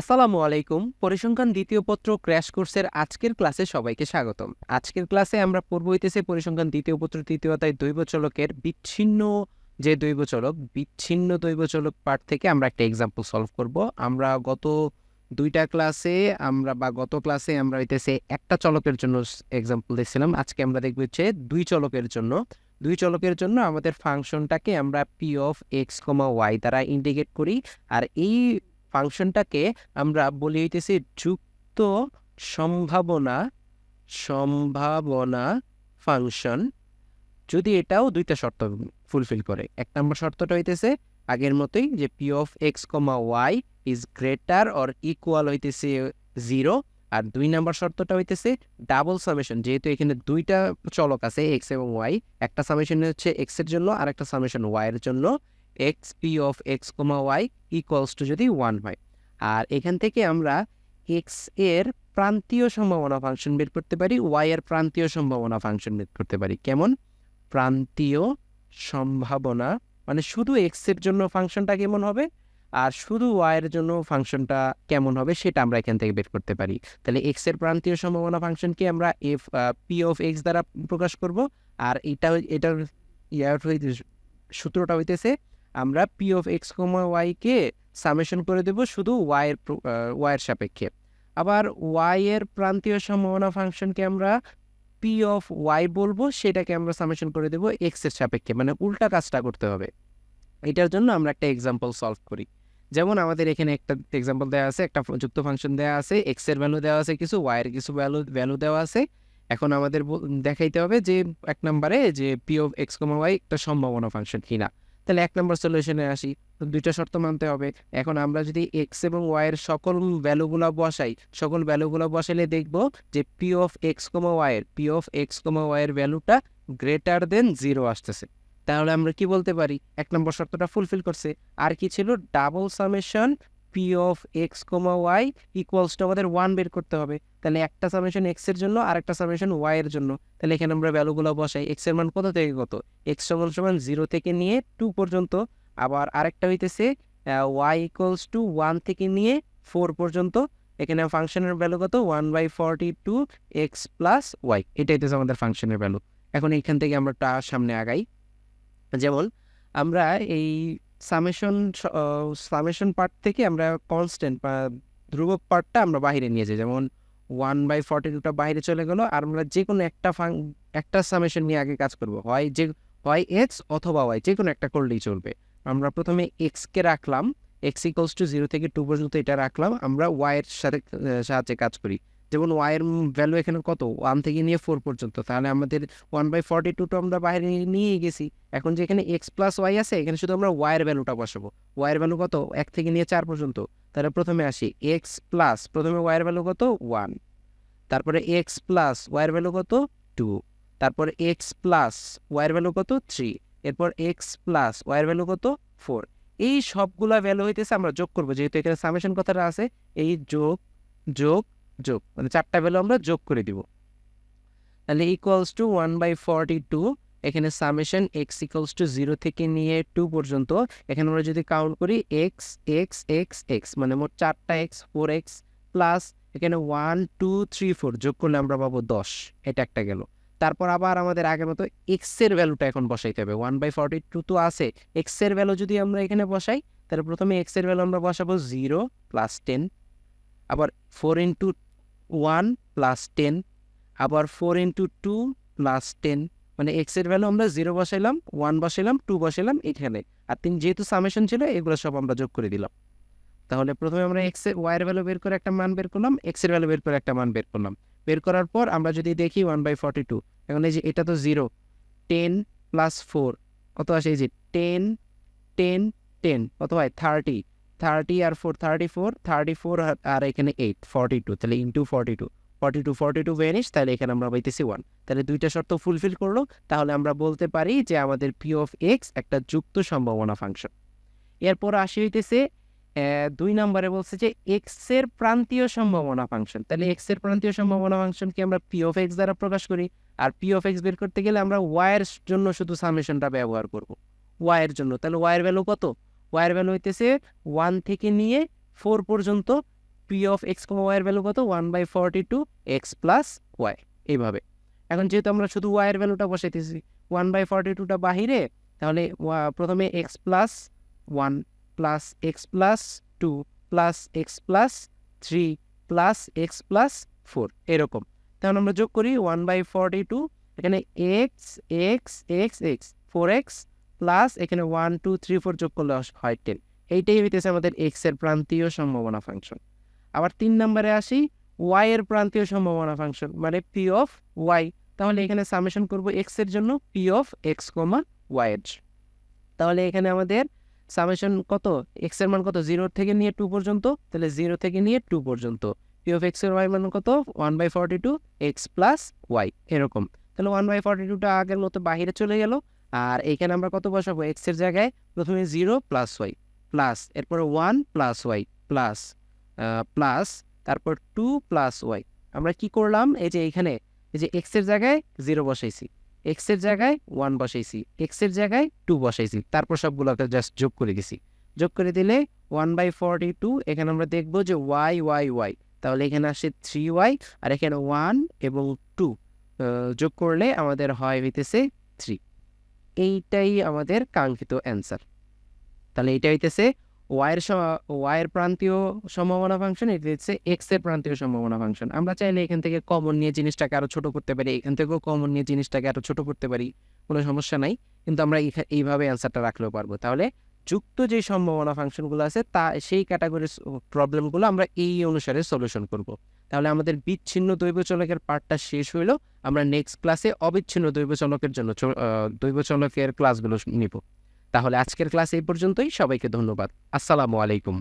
আসসালামু আলাইকুম। পরিসংখ্যান দ্বিতীয় পত্র ক্র্যাশ কোর্সের আজকের ক্লাসে সবাইকে স্বাগতম। আজকের ক্লাসে আমরা পূর্ব হইতেছে পরিসংখ্যান দ্বিতীয় পত্র তৃতীয় অধ্যায় দৈব চলকের বিচ্ছিন্ন যে দৈব চলক বিচ্ছিন্ন দৈব চলক পার্ট থেকে আমরা একটা এক্সাম্পল সলভ করব। আমরা গত দুইটা ক্লাসে আমরা বা গত ক্লাসে আমরা হইতেছে একটা চলকের জন্য এক্সাম্পল দেখছিলাম। আজকে আমরা দেখব হচ্ছে দুই চলকের জন্য। দুই চলকের জন্য আমাদের ফাংশনটাকে আমরা P of X comma Y দ্বারা ইন্ডিকেট করি। আর এই ফাংশনটাকে আমরা বলি হইতেছি যুক্ত সম্ভাবনা সম্ভাবনা ফাংশন। যদি এটাও দুইটা শর্ত ফুলফিল করে, এক নম্বর শর্তটা হইতেছে আগের মতোই যে P of X comma Y is greater or equal হইতেছে জিরো আর দুই নম্বর শর্তটা হইতেছে ডাবল সামেশন যেহেতু এখানে দুইটা চলক আছে এক্স এবং ওয়াই একটা সামেশন হচ্ছে এক্সের জন্য আর একটা সামেশন ওয়াই এর জন্য। X P of X comma Y equals to যদি ওয়ান হয়। আর এখান থেকে আমরা এক্সের প্রান্তীয় সম্ভাবনা ফাংশন বের করতে পারি ওয়াই এর প্রান্তীয় সম্ভাবনা ফাংশন বের করতে পারি। কেমন? প্রান্তীয় সম্ভাবনা মানে শুধু এক্সের জন্য ফাংশনটা কেমন হবে আর শুধু ওয়াই এর জন্য ফাংশনটা কেমন হবে সেটা আমরা এখান থেকে বের করতে পারি। তাহলে এক্সের প্রান্তীয় সম্ভাবনা ফাংশনকে আমরা এফ পি অফ এক্স দ্বারা প্রকাশ করব। আর এটা, এটার ইয়ার সূত্রটা হইতেছে আমরা পি অফ এক্স কমা ওয়াইকে সামেশন করে দেব শুধু ওয়াইয়ের ওয়াইয়ের সাপেক্ষে। আবার ওয়াইয়ের প্রান্তীয় সম্ভাবনা ফাংশনকে আমরা পি অফ ওয়াই বলব, সেটাকে আমরা সামেশন করে দেব এক্সের সাপেক্ষে মানে উল্টা কাজটা করতে হবে। এটার জন্য আমরা একটা এক্সাম্পল সলভ করি। যেমন আমাদের এখানে একটা এক্সাম্পল দেওয়া আছে, একটা যুক্ত ফাংশন দেওয়া আছে এক্সের ভ্যালু দেওয়া আছে কিছু ওয়াইয়ের কিছু ভ্যালু ভ্যালু দেওয়া আছে। এখন আমাদের দেখাইতে হবে যে এক নম্বরে যে P of X comma Y একটা সম্ভাবনা ফাংশন কিনা। তাহলে এক নম্বর সলিউশনে আসি। দুইটা শর্ত মানতে হবে। এখন আমরা যদি এক্স এবং ওয়াই এর সকল ভ্যালুগুলো বসাই, সকল ভ্যালুগুলো বসাইলে দেখব যে P of X comma Y এর P of X comma Y এর ভ্যালুটা গ্রেটার দেন জিরো আসতেছে। তাহলে আমরা কি বলতে পারি? এক নম্বর শর্তটা ফুলফিল করছে। আর কি ছিল? Double summation P of X comma Y equals to আমাদের ওয়ান বের করতে হবে। তাহলে একটা সামেশন এক্সের জন্য আর একটা সামেশন ওয়াই এর জন্য। তাহলে এখানে আমরা ভ্যালুগুলো বসাই। এক্সের মান কত থেকে কত? এক্স সমান সমান জিরো থেকে নিয়ে টু পর্যন্ত। আবার আরেকটা হইতেছে ওয়াই ইকুয়ালস টু ওয়ান থেকে নিয়ে ফোর পর্যন্ত। এখানে ফাংশনের ভ্যালু কত? One by forty two X plus Y এটাই হইতেছে আমাদের ফাংশনের ভ্যালু এখন এখান থেকে আমরা টা সামনে আগাই। যেমন, আমরা এই সামেশন সামেশন পার্ট থেকে আমরা কনস্ট্যান্ট বা ধ্রুবক পার্টটা আমরা বাইরে নিয়ে যাই। যেমন ওয়ান বাই ফর্টি টুটা বাইরে চলে গেল, আর আমরা যে কোনো একটা ফাং, একটা সামেশন নিয়ে আগে কাজ করব। হয় যে হয় এক্স অথবা ওয়াই যে কোনো একটা করলেই চলবে। আমরা প্রথমে এক্সকে রাখলাম এক্স ইকলস টু জিরো থেকে টু পর্যন্ত এটা রাখলাম, আমরা ওয়াইয়ের সাথে সাহায্যে কাজ করি। যেমন ওয়াইয়ের ভ্যালু এখানে কত? ওয়ান থেকে নিয়ে ফোর পর্যন্ত। তাহলে আমাদের ওয়ান বাই ফর্টি টুটা আমরা বাইরে নিয়ে গেছি। এখন যেখানে এক্স প্লাস ওয়াই আছে, এখানে শুধু আমরা ওয়াইয়ের ভ্যালুটা বসাবো। ওয়াইয়ের ভ্যালু কত? এক থেকে নিয়ে চার পর্যন্ত। তাহলে প্রথমে আসি এক্স প্লাস প্রথমে ওয়াইয়ের ভ্যালু কত? ওয়ান তারপরে এক্স প্লাস ওয়াইয়ের ভ্যালু কত? টু তারপর এক্স প্লাস ওয়াইয়ের ভ্যালু কত? থ্রি এরপর এক্স প্লাস ওয়াইয়ের ভ্যালু কত? ফোর এই সবগুলা ভ্যালু হইতেছে আমরা যোগ করব। যেহেতু এখানে সামেশন কথাটা আছে, এই যোগ যোগ যোগ মানে চারটা ভ্যালু আমরা যোগ করে দিব। তাহলে equals to one by forty two এখানে summation X equals to zero থেকে নিয়ে টু পর্যন্ত, এখানে আমরা যদি কাউন্ট করি এক্স এক্স এক্স এক্স মানে মোট চারটা এক্স ফোর এক্স প্লাস এখানে ওয়ান টু থ্রি ফোর যোগ করলে আমরা পাবো দশ, এটা একটা গেল। তারপর আবার আমাদের আগের মতো এক্সের ভ্যালুটা এখন বসাইতে হবে ওয়ান বাই ফর্টি টু তো আছে এক্সের ভ্যালু যদি আমরা এখানে বসাই, তাহলে প্রথমে এক্সের ভ্যালু আমরা বসাবো জিরো প্লাস টেন আবার four into one plus ten আবার four into two plus ten মানে এক্সের ভ্যালু আমরা জিরো বসাইলাম ওয়ান বসাইলাম টু বসাইলাম এখানে। আর তিন যেহেতু সামেশন ছিল, এগুলো সব আমরা যোগ করে দিলাম। তাহলে প্রথমে আমরা এক্সের ওয়াই ভ্যালু বের করে একটা মান বের করলাম এক্সের ভ্যালু বের করে একটা মান বের করলাম। বের করার পর আমরা যদি দেখি ওয়ান বাই ফর্টি টু এখন এই যে এটা তো জিরো টেন প্লাস ফোর কত আসে এই যে টেন টেন টেন কত হয় থার্টি থার্টি আর four thirty four thirty four আর এখানে এইট ফর্টি টু তাহলে into forty two forty two forty two vanish তাহলে এখানে আমরা পাইতেছি ওয়ান তাহলে দুইটা শর্ত ফুলফিল করল, তাহলে আমরা বলতে পারি যে আমাদের পি অফ এক্স একটা যুক্ত সম্ভাবনা ফাংশন এরপর আসি হইতেছে দুই নম্বরে বলছে যে এক্সের প্রান্তীয় সম্ভাবনা ফাংশন তাহলে এক্সের প্রান্তীয় সম্ভাবনা ফাংশনকে আমরা পি অফ এক্স দ্বারা প্রকাশ করি, আর পি অফ এক্স বের করতে গেলে আমরা ওয়াইয়ের জন্য শুধু সামেশনটা ব্যবহার করব ওয়াইয়ের জন্য, তাহলে ওয়াইয়ের ভ্যালু কত? ওয়াইয়ের ভ্যালু হইতেছে ওয়ান থেকে নিয়ে ফোর পর্যন্ত P of X comma Y এর ভ্যালু কত? One by forty two X plus Y এইভাবে। এখন যেহেতু আমরা শুধু ওয়াই এর ভ্যালুটা বসাইতেছি ওয়ান বাই ফর্টি টুটা বাহিরে, তাহলে প্রথমে X plus one plus X plus two plus X plus three plus X plus four এরকম। তখন আমরা যোগ করি ওয়ান বাই ফর্টি টু এখানে X X X X four X plus এখানে ওয়ান টু থ্রি ফোর যোগ করলে হয় টেন এইটাই হইতেছে আমাদের এক্সের প্রান্তীয় সম্ভাবনা ফাংশন আবার তিন নম্বরে আসি ওয়াই এর প্রান্তীয় সম্ভাবনা ফাংশন মানে পি অফ ওয়াই তাহলে এখানে সামেশন করব এক্সের জন্য P of X comma Y এর তাহলে এখানে আমাদের সামেশন কত? এক্সের মান কত? জিরো থেকে নিয়ে টু পর্যন্ত, তাহলে জিরো থেকে নিয়ে টু পর্যন্ত। পি অফ এক্সের ওয়াই মান কত? One by forty two X plus Y এরকম। তাহলে ওয়ান বাই ফর্টি টুটা আগের মতো বাহিরে চলে গেল আর এইখানে আমরা কত বসাবো? এক্সের জায়গায় প্রথমে জিরো প্লাস ওয়াই প্লাস এরপরে one plus Y plus plus তারপর টু প্লাস ওয়াই আমরা কি করলাম? এই যে এইখানে, এই যে এক্সের জায়গায় জিরো বসাইছি। এক্সের জায়গায় ওয়ান বসাইছি। এক্সের জায়গায় টু বসাইছি। তারপর সবগুলোকে জাস্ট যোগ করে দিছি। যোগ করে দিলে ওয়ান বাই ফর্টি টু এখানে আমরা দেখব যে ওয়াই ওয়াই ওয়াই তাহলে এখানে আসে থ্রি ওয়াই আর এখানে ওয়ান এবং টু যোগ করলে আমাদের হয় হইতেছে থ্রি এইটাই আমাদের কাঙ্ক্ষিত অ্যান্সার তাহলে এটা হইতেছে ওয়াইয়ের ওয়াইয়ের প্রান্তীয় সম্ভাবনা ফাংশন এটা হচ্ছে এক্সের প্রান্তীয় সম্ভাবনা ফাংশন আমরা চাইলে এখান থেকে কমন নিয়ে জিনিসটাকে আরও ছোট করতে পারি, এখান থেকেও কমন নিয়ে জিনিসটাকে আরও ছোট করতে পারি, কোনো সমস্যা নাই। কিন্তু আমরা এইভাবে অ্যান্সারটা রাখলেও পারব। তাহলে যুক্ত যে সম্ভাবনা ফাংশনগুলো আছে, তা সেই ক্যাটাগরির প্রবলেমগুলো আমরা এই অনুসারে সলিউশন করব। তাহলে আমাদের বিচ্ছিন্ন দৈব চলকের পার্টটা শেষ হইল, আমরা নেক্সট ক্লাসে অবিচ্ছিন্ন দৈব চলকের জন্য দৈবচলকের দৈব চলকের ক্লাসগুলো নিব। তাহলে আজকের ক্লাস এই পর্যন্তই, সবাইকে ধন্যবাদ। আসসালামু আলাইকুম।